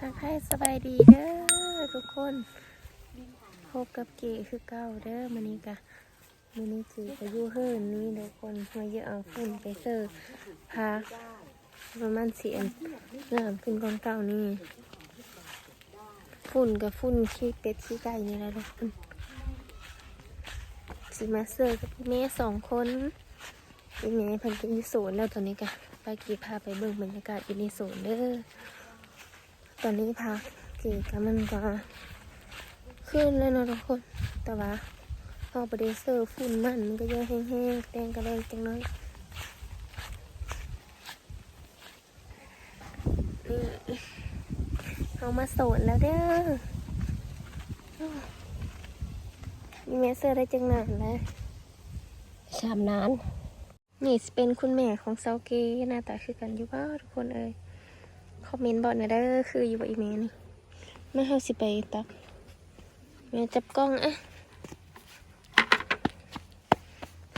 ทักให้สบายดีเด้อทุกคนพบกับเก๋คือเก่าเด้อมันนี้กะมันนี้เก๋ก็อยู่เฮิร์นนี้ทุกคนมาเยอะเอาฝุ่นไปเสิร์พาประมาณเสียงงามขึ้นกองเก่านี่ฝุ่นกับฝุ่นขี้เป็ดขี้ไก่นี่แหละทุกคนสิมาเสิร์กับพี่เมย์สองคนพี่เมย์พิ่นก็อยู่สวนแล้วตอนนี้กะไปกีพาไปเบิ่งบรรยากาศอยู่ในสวนเด้อ ตอนนี้พักเกี่กับมันก็ขึ้นแล้วเนาะทุกคน แต่ว่าเอาไปเดเซอร์ฝุ่นมันมันก็ยังแห้งๆแดงกระแดงจังน้อยนี่เอามาโสดแล้วเด้อมีเมสเซอร์ได้จังหนานแล้วชามนานนี่สิเป็นคุณแม่ของเซาเกหน้าตาคือกันอยู่บ้าทุกคนเอ้ย คอมเมนต์บอกหน่อยเด้อคืออยู่บ่อีเมลนี่แม่เฮาสิไปตักแม่จับกล้องอะ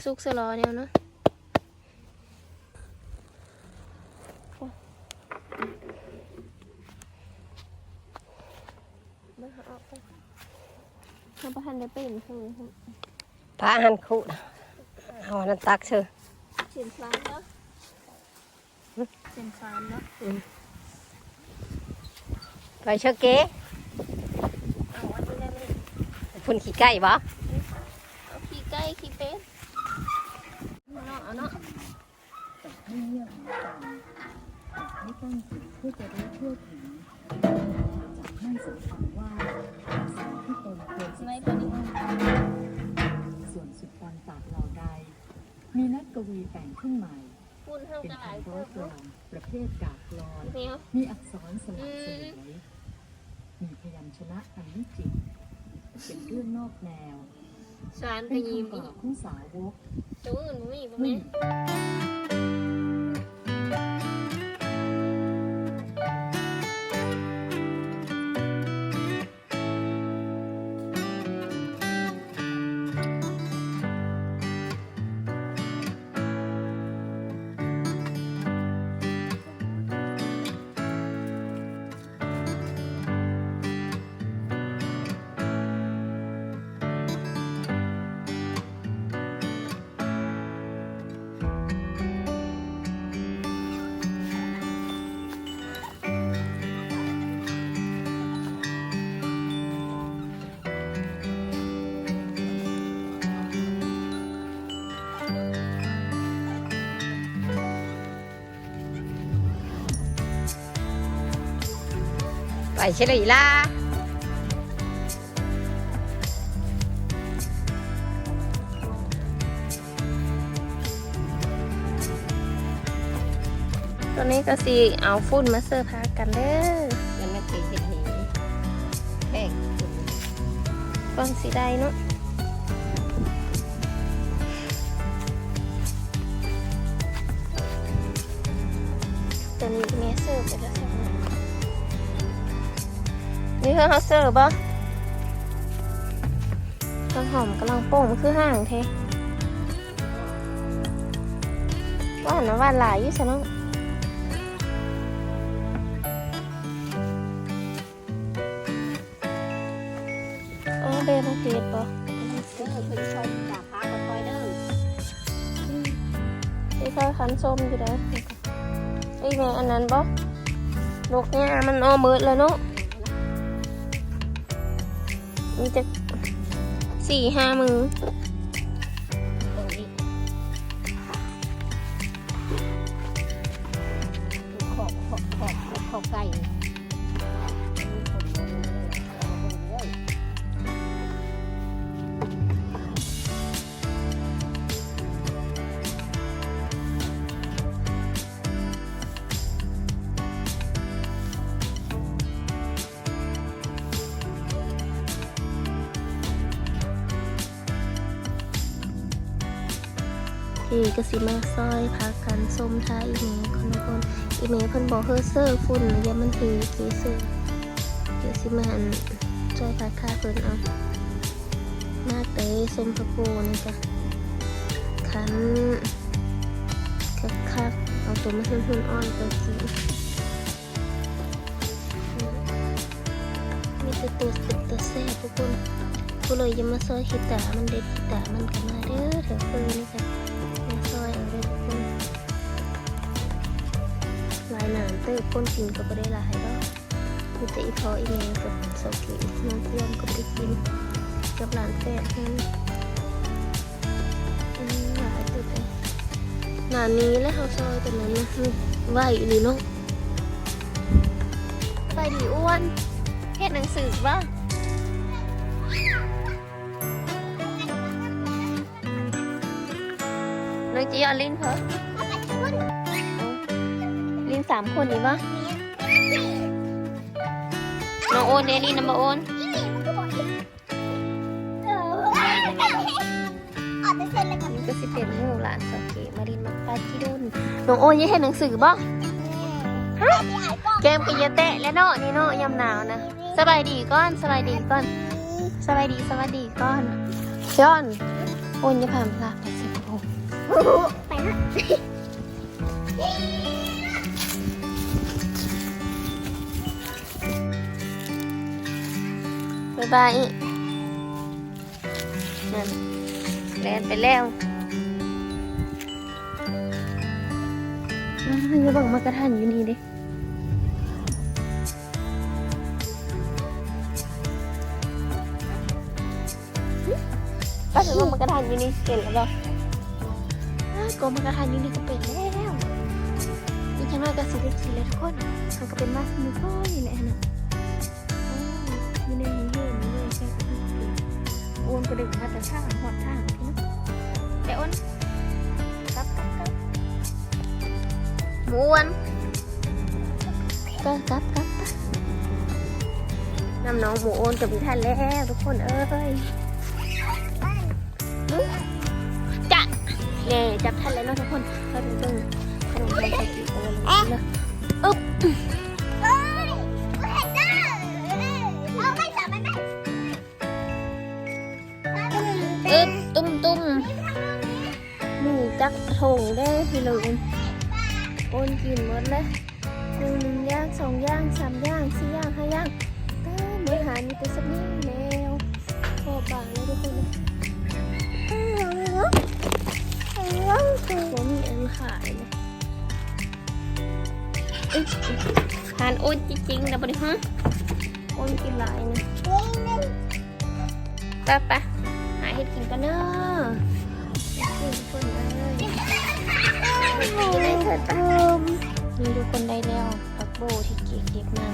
สุกสลอเนี่ยเนาะมาหาออกไปมาประทันได้เป็นคือพระหันคุเอาอันนั้นตักเชอเสียนฟานเนาะเสียนฟานเนาะ ไปเชอเก๋เอาอันนี้ได้ไหมพุ่นขี้ไก่บ่เอาขี้ไก่ขี้เป็ดเอาเนาะเอาเนาะให้เงียบหูฟังแต่ให้ตั้งจิตเพื่อจะรู้ทั่วถึงจากไม่สำคัญว่าสิ่งที่ตนควรศึกไม่ษาตัวนี้ส่วนสุดตอนตากเหล่าใดมีนักกวีแต่งขึ้นใหม่คุณเท่าเป็นกันหลายคำคร้อยนกลอนประเภทกาบกลอนเนี่ยมีอักษรสลับสลวย มีพยัญชนะอันวิจิตรเป็นเรื่องนอกแนว สารเป็นขยีมคำกล่าวของสาวกตัวอื่นบ่มีบ่ไม่แม่ ไปเชลีล่าตัวนี้ก็สิเอาฝุ่นมาเสิร์ฟพากันเด้อมันไม่ตีเห็ดหนีแห้งกล้องสีได้เนาะตัวนี้แม่เสิร์ฟไปแล้ว นี่คือเขาเสิร์ฟป่ะต้นหอมกำลังโป่งมันคือห่างเทว่านะว่าหลายอยู่ซะเนาะอ๋อเบนเพจป่ะเด้อเพิ่นชมจากพระก็คอยเด้อที่เขาคันส้มอยู่แล้วไอ้แม่อันนั้นป่ะนกเนี่ยมันเอามืดแล้วเนาะ มีจะสี่ห้ามือ ที่กสิมาซอยพากันส้มทายอีเมคนละคนอีเมเพิ่นบอกเฮอเซอร์ฝุ่นยามันถือเกเซอร์เกสิมาอันซอยพาคาเพิ่นเอามาเตยส้มพะโพนี่จ้ะขันคักๆเอาตัวมาหุ่นๆอ้อยตัวกินคือตัวสุดตัวแซ่บทุกคนผู้เลยจะมาซอยขีตามันเด็ดขีตามันกันมาเด้อแถวเฟืนนี่ค่ะ นานเติบคนกินก็ไม่ได้หลายดอกมีแต่อีพออีเมลกับสโซกิน้องเทียมก็ไม่ได้กินกับหลานแฝดนั้นอืมหลายเติบเลยหนานนี้แล้วเขาซอยตัวนั้นนะไหวหรือเนาะไปดีอ้วนเฮ็ดหนังสือบ้างน้องจีเอลินเพอ ลิ้นสามคนนี่ปะน้องโอนเดลี่นัมเบอร์โอนนี่ก็สิเป็นหมู่หลานสาวเกมารินมาปาจิดุนน้องโอนยังเฮ็ดหนังสือบ้างเกมกิยาเตะและเนาะนี่เนาะยามหนาวนะสบายดีก่อนสบายดีก่อนสบายดีสวัสดีก่อนจอนโอนจะพามลาไปสิโอไป บายนั่นแลนไปแล้วอะย่าบอกมากระทันอยู่นี่เดิก็ถือว่ามันกระทานอยู่นี่เป็นแล้วก็ก็มันกระทานอยู่นี่ก็เป็นแล้วอีกอย่างน้อยก็สิได้กินเลยทุกคนมันก็เป็นมาสมิโก้นี่แหละนะอยู่ในนี้ อ้วนก็ดึงมาแต่ท่างหอดท่างพี่นะแต่อ้วนกลับกลับกลับหมูอ้วนก็กลับกลับกลับน้ำน้องหมูอ้วนกับพี่ท่านแล้วทุกคนเอ้ยจะเย่จับทันแล้วเนาะทุกคนเราถึงต้องขนมปังใส่กี่ตัวเลยนะอึ๊บ เหมือนหามีแต่สักนิดแมวพอบางเลยทุกคนเลยผมมีอันขายเลยอึ๊บทานโอนจริงๆนะบริฮะโอนกินหลายนะไปไปหาเห็ดกินกันเนอะกินคนเลยนี่เลยเถิดตามมีทุกคนได้แล้วผักโบที่เก็บๆมา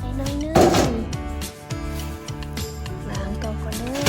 ได้น้อยนึง Ooh.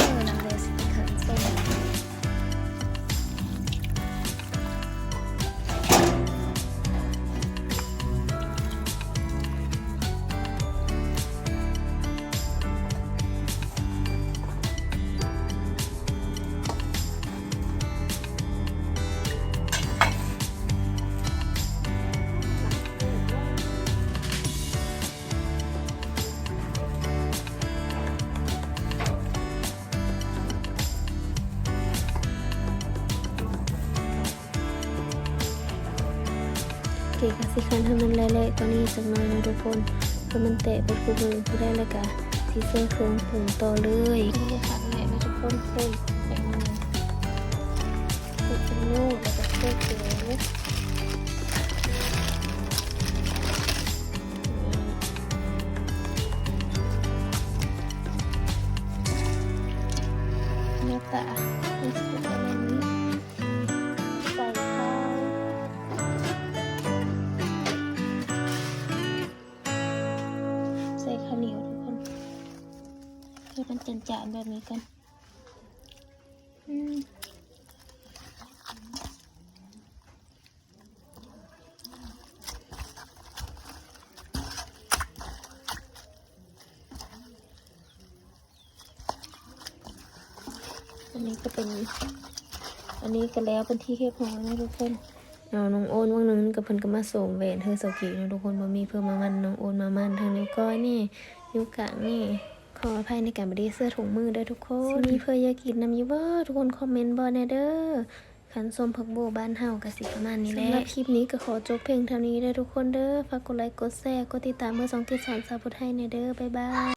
ก๋กสิคันให้มันเละๆกว่านี้สักหน่อยนะทุกคนเพื่อมันเตะไปคู่มือผู้ได้เลยกะที่เส้นเครื่องผงต่อเลยนี่ค่ะแหละนะทุกคนเส้นแบ่งมือเป็นนูแล้วก็เส้นเก๋เนื้อปลา จานๆแบบนี้กันอืมอันนี้ก็เป็น อันนี้ก็แล้วเป็นที่เรียบร้อยนะทุกคนเอาน้องโอนว่างนึงกับเพิ่นก็มาส่งแหวนเธอสกีนะทุกคนบ่มีเพิ่มมามันน้องโอนมามันทางนิ้วก้อยนี่นิ้วกลางนี่ ขออภัยในการบไดีเสื้อถุงมือเด้อทุกคนสิมีเพื่ออยากกินนำอยู่บ่ทุกคนคอมเมนต์บ่แน่เด้อขันส้มผักโบบ้านเฮาก็สิประมาณนี้แหละสำหรับคลิปนี้ก็ขอจบเพียงเท่านี้เด้อทุกคนเด้อฝากกดไลค์กดแชร์กดติดตามเมื่อสองที่สอนสาวพุทธให้ในเด้อบ๊ายบาย